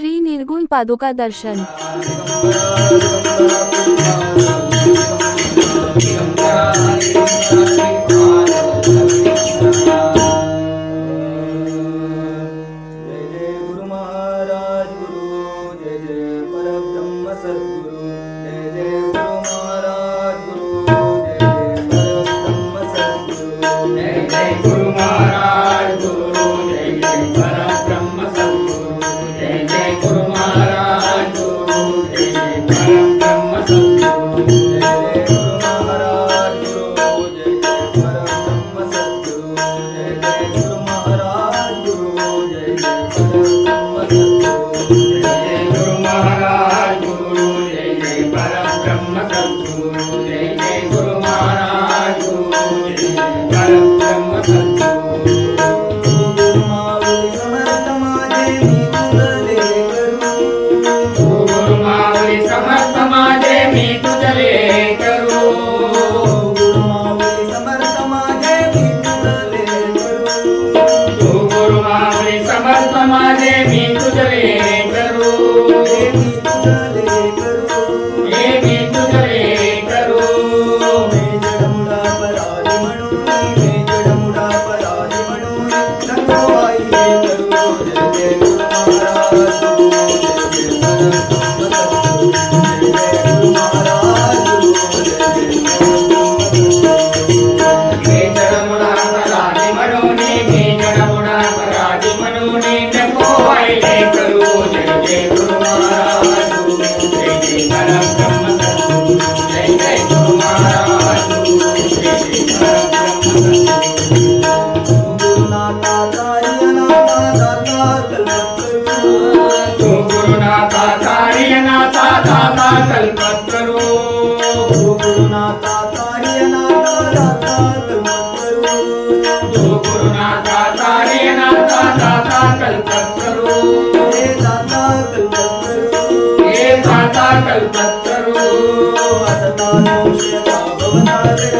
श्री निर्गुण पादुका दर्शन। जय जय गुरु महाराज गुरु जय जय ಅದನ್ನಾನೋ ಶ್ರೇಯ ಭವನಾರೇ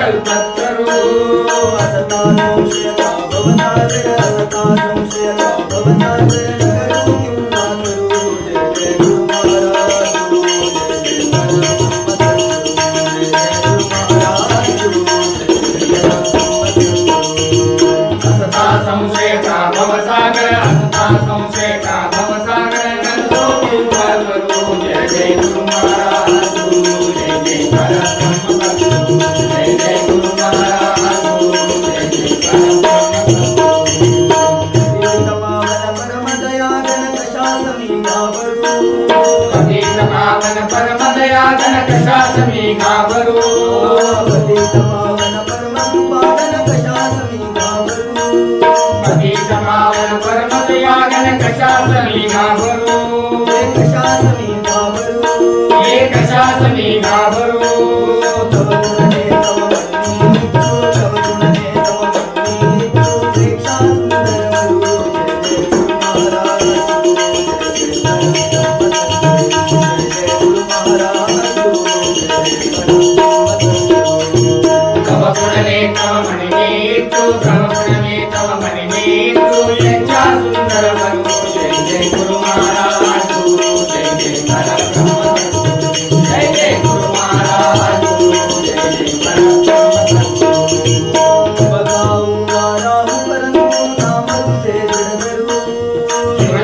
cantar. कशासनी गावरू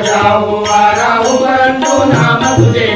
రాము రాము పరండు నామ తుదే